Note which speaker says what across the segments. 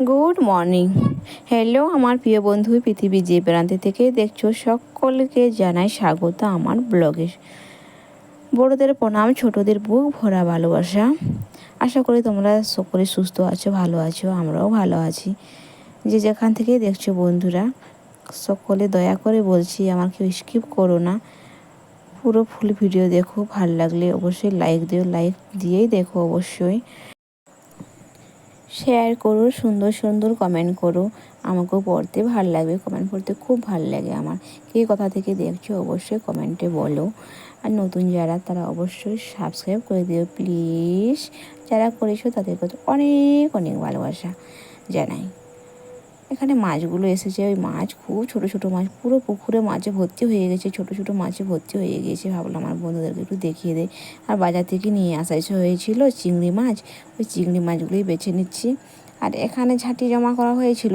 Speaker 1: Good morning. Hello, আমার প্রিয় বন্ধু, পৃথিবী যে প্রান্তে থেকে দেখছ সকলকে জানাই স্বাগত আমার ব্লগে। বড়োদের প্রণাম, ছোটদের বুক ভরা ভালোবাসা। আশা করি তোমরা সকলে সুস্থ আছো, ভালো আছো, আমরাও ভালো আছি। যে যেখান থেকে দেখছ বন্ধুরা, সকলে দয়া করে বলছি, আমাকে স্কিপ করো না। পুরো ফুল ভিডিও দেখো, ভালো লাগলে অবশ্যই লাইক দিও লাইক দিয়েই দেখো অবশ্যই। শেয়ার করো, সুন্দর সুন্দর কমেন্ট করো। আমাকেও পড়তে ভালো লাগবে কমেন্ট পড়তে খুব ভালো লাগে আমার। কে কথা থেকে দেখছ অবশ্যই কমেন্টে বলো। আর নতুন যারা, তারা অবশ্যই সাবস্ক্রাইব করে দিও প্লিজ যারা করেছ তাদের কাছে অনেক অনেক ভালোবাসা জানাই। এখানে মাছগুলো এসেছে। ওই মাছ খুব ছোট ছোট মাছ, পুরো পুকুরে মাছে ভর্তি হয়ে গেছে, ছোট ছোট মাছে ভর্তি হয়ে গিয়েছে। ভাবলাম আমার বন্ধুদেরকে একটু দেখিয়ে দেয় আর বাজার থেকে নিয়ে আসা হয়েছিল চিংড়ি মাছ। ওই চিংড়ি মাছগুলোই বেছে নিচ্ছি। আর এখানে ঝাঁটি জমা করা হয়েছিল।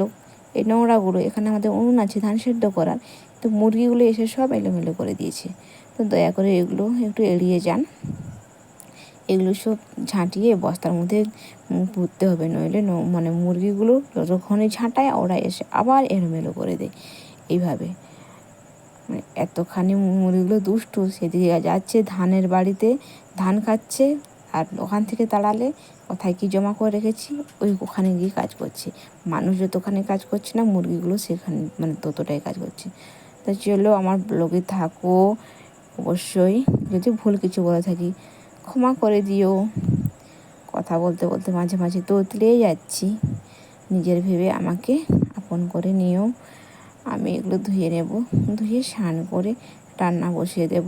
Speaker 1: এই নোংরাগুলো, এখানে আমাদের উনুন আছে ধান সেদ্ধ করার। তো মুরগিগুলো এসে সব এলোমেলো করে দিয়েছে। তো দয়া করে এগুলো একটু এড়িয়ে যান। এগুলো সব ঝাঁটিয়ে বস্তার মধ্যে পুঁততে হবে। নইলে মানে মুরগিগুলো যতক্ষণে ঝাঁটায় ওরা এসে আবার এলোমেলো করে দেয়। এইভাবে। মানে এতখানি মুরগিগুলো দুষ্টু, সেদিকে যাচ্ছে, ধানের বাড়িতে ধান খাচ্ছে, আর ওখান থেকে তাড়ালে কোথায় কি জমা করে রেখেছি? ওই ওখানে গিয়ে কাজ করছে। মানুষ যতখানে কাজ করছে না, মুরগিগুলো সেখানে মানে ততটাই কাজ করছে। তা চলো, আমার ব্লগে থাকো। অবশ্যই যদি ভুল কিছু বলে থাকি ক্ষমা করে দিও। কথা বলতে বলতে মাঝে মাঝে তোতলেই যাচ্ছি। নিজের ভেবে আমাকে আপন করে নিও। আমি এগুলো ধুয়ে নেব, ধুয়ে স্নান করে রান্না বসিয়ে দেব।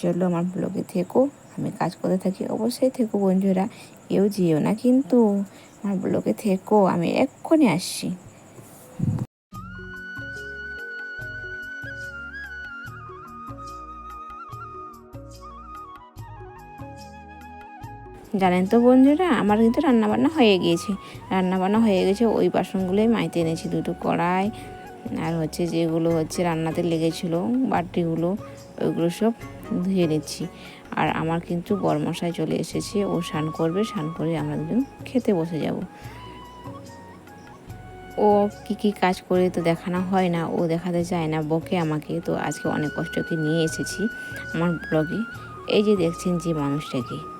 Speaker 1: চলো আমার ব্লগে থেকো, আমি কাজ করতে থাকি, অবশ্যই থেকো বন্ধুরা, কেউ যেও না কিন্তু। আমার ব্লগে থেকো, আমি এক্ষুনি আসছি। জানেন তো বন্ধুরা, আমার কিন্তু রান্নাবান্না হয়ে গিয়েছে। রান্নাবান্না হয়ে গেছে, ওই বাসনগুলোই মাইতে এনেছি, দুটো কড়াই, আর হচ্ছে যেগুলো হচ্ছে রান্নাতে লেগেছিলো, বাটিগুলো, ওইগুলো সব ধুয়ে নিচ্ছি। আর আমার কিন্তু বরমশাই চলে এসেছে, ও স্নান করবে, স্নান করে আমরা দুজন খেতে বসে যাব। ও কি কি কাজ করে তো দেখানো হয় না, ও দেখাতে চায় না, বকে আমাকে, তো আজকে অনেক কষ্টকে নিয়ে এসেছি আমার ব্লগে। এই যে দেখছেন যে মানুষটাকে।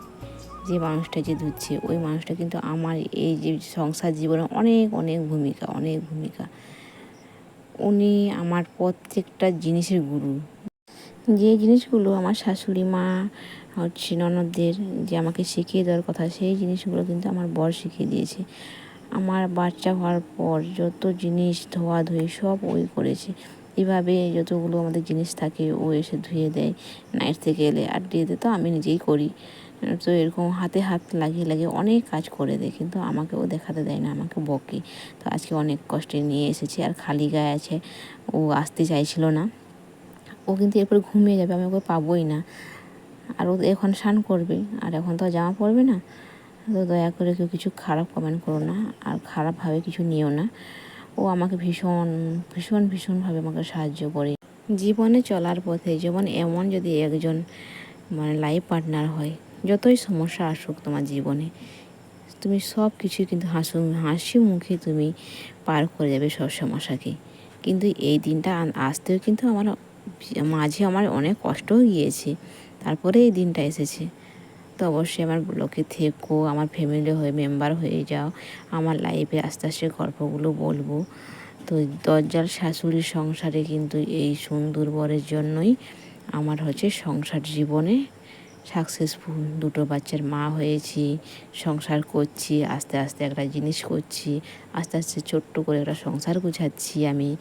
Speaker 1: যে মানুষটা যে ধুচ্ছে, ওই মানুষটা কিন্তু আমার এই যে সংসার জীবনে অনেক অনেক ভূমিকা অনেক ভূমিকা। উনি আমার প্রত্যেকটা জিনিসের গুরু। যে জিনিসগুলো আমার শাশুড়ি মা, হচ্ছে ননদদের যে আমাকে শিখিয়ে দেওয়ার কথা, সেই জিনিসগুলো কিন্তু আমার বর শিখিয়ে দিয়েছে। আমার বাচ্চা হওয়ার পর যত জিনিস ধোয়া ধুয়ে সব ওই করেছে। এভাবে যতগুলো আমাদের জিনিস থাকে, ও এসে ধুয়ে দেয়। নাইট থেকে এলে আর দিয়ে, তো আমি নিজেই করি। তো এরকম হাতে হাত লাগিয়ে লাগিয়ে অনেক কাজ করে দেয়, কিন্তু আমাকেও দেখাতে দেয় না, আমাকে বকে। তো আজকে অনেক কষ্টে নিয়ে এসেছি, আর খালি গায়ে আছে, ও আসতে চাইছিল না। ও কিন্তু এরপর ঘুমিয়ে যাবে, আমি ওকে পাবোই না। আর ও এখন স্নান করবে, আর এখন তো জামা পরবে না। তো দয়া করে কেউ কিছু খারাপ কমেন্ট করো না, আর খারাপভাবে কিছু নিও না। ও আমাকে ভীষণ ভীষণ, ভীষণভাবে আমাকে সাহায্য করে। জীবনে চলার পথে যেমন এমন যদি একজন মানে লাইফ পার্টনার হয় যতই সমস্যা আসুক তোমার জীবনে, তুমি সব কিছুই কিন্তু হাসু, হাসি মুখে তুমি পার করে যাবে সব সমস্যাকে। কিন্তু এই দিনটা আসতেও কিন্তু আমার মাঝে আমার অনেক কষ্টও গিয়েছে, তারপরে এই দিনটা এসেছে। তো অবশ্যই আমার ব্লকে থেকো, আমার ফ্যামিলি হয়ে মেম্বার হয়ে যাও, আমার লাইফে আস্তে আস্তে গল্পগুলো বলব। তো দরজাল শাশুড়ির সংসারে কিন্তু এই সুন্দর বরের জন্যই আমার হচ্ছে সংসার জীবনে সাকসেসফুল দুটো বাচ্চার মা হয়েছি, সংসার করছি, আস্তে আস্তে একটা জিনিস করছি, আস্তে আস্তে ছোট্ট করে একটা সংসার গুছাচ্ছি আমি।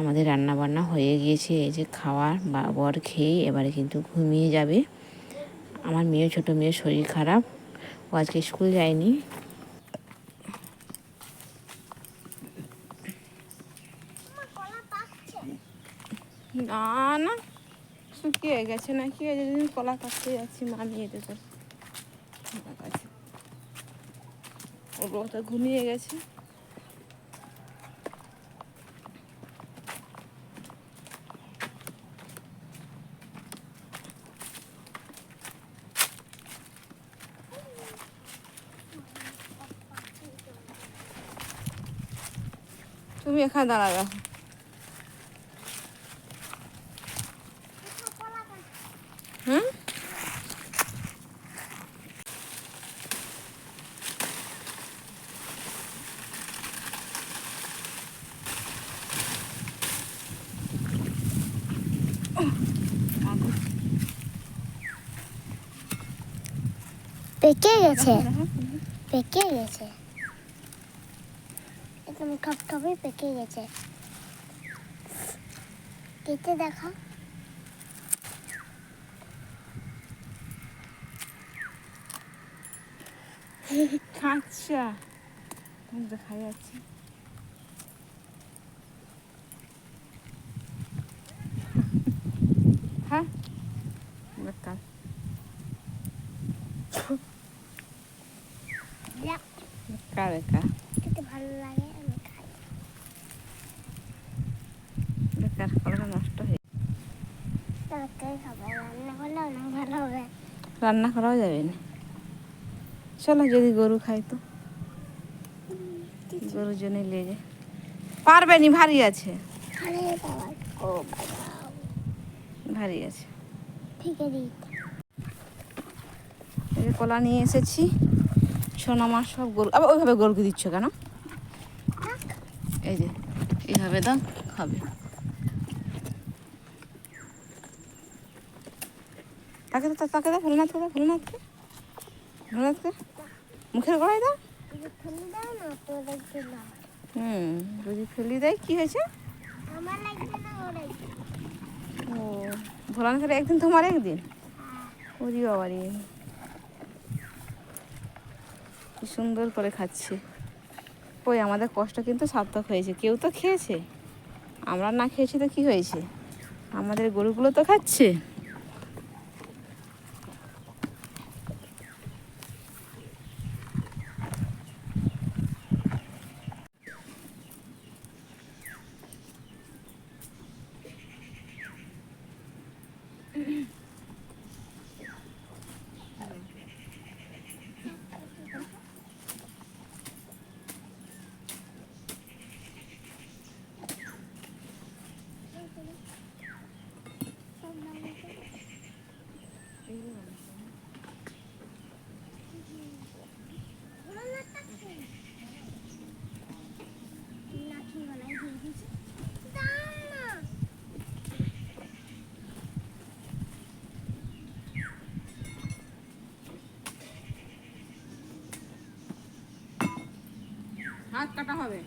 Speaker 1: আমাদের রান্না বান্না হয়ে গিয়েছে, এই যে খাওয়ার বা বর খেয়ে এবারে কিন্তু ঘুমিয়ে যাবে। আমার মেয়ে, ছোট মেয়ের শরীর খারাপ, ও আজকে স্কুল যায়নি। না না। শুকিয়ে গেছে নাকি? এই জন্য কলা কাটতে যাচ্ছি মামি এতে তো কলা কাছে ওগুলো তো ঘুমিয়ে গেছে। তুমি এখানে দাঁড়া রাখো
Speaker 2: পেকে গেছে। পেকে গেছে। একদম ঠপঠপে পেকে গেছে। কেটে দেখা।
Speaker 1: আচ্ছা দেখা যাচ্ছে হ্যাঁ বেকার
Speaker 2: খেতে ভালো লাগে আমি খাই।
Speaker 1: বেকার নষ্ট হয়ে
Speaker 2: তরকারি খাব রান্না করলে অনেক ভালো হবে।
Speaker 1: রান্না করাও যাবে না। চলো যদি গরু খাই তো। গরুর জন্য নিয়ে যায় পারবে নি? ভারী আছে।
Speaker 2: ও
Speaker 1: ভারী আছে।
Speaker 2: ঠিক আছে
Speaker 1: এই কলা নিয়ে এসেছি। সোনা মাছ সব গরু আবার ওইভাবে গরুকে দিচ্ছ কেন? এই যে এইভাবে দাও খাবে। তাকে তো তাকে দাও ভোলেনাথকে দাও ভোলেনাথকে ভোলেনাথকে মুখের গড়াই দাও।
Speaker 2: ফেলে না
Speaker 1: হুম যদি ফেলি দেয় কি হয়েছে?
Speaker 2: না
Speaker 1: ও ভোলানাথের একদিন তোমার একদিন? ওরি বাবারি। কি সুন্দর করে খাচ্ছে। ওই আমাদের কষ্ট কিন্তু সার্থক হয়েছে। কেউ তো খেয়েছে। আমরা না খেয়েছি তো কি হয়েছে? আমাদের গরুগুলো তো খাচ্ছে
Speaker 2: লাঠি বানাই দিয়ে দিয়েছে দাও না
Speaker 1: হাত কাটা হবে।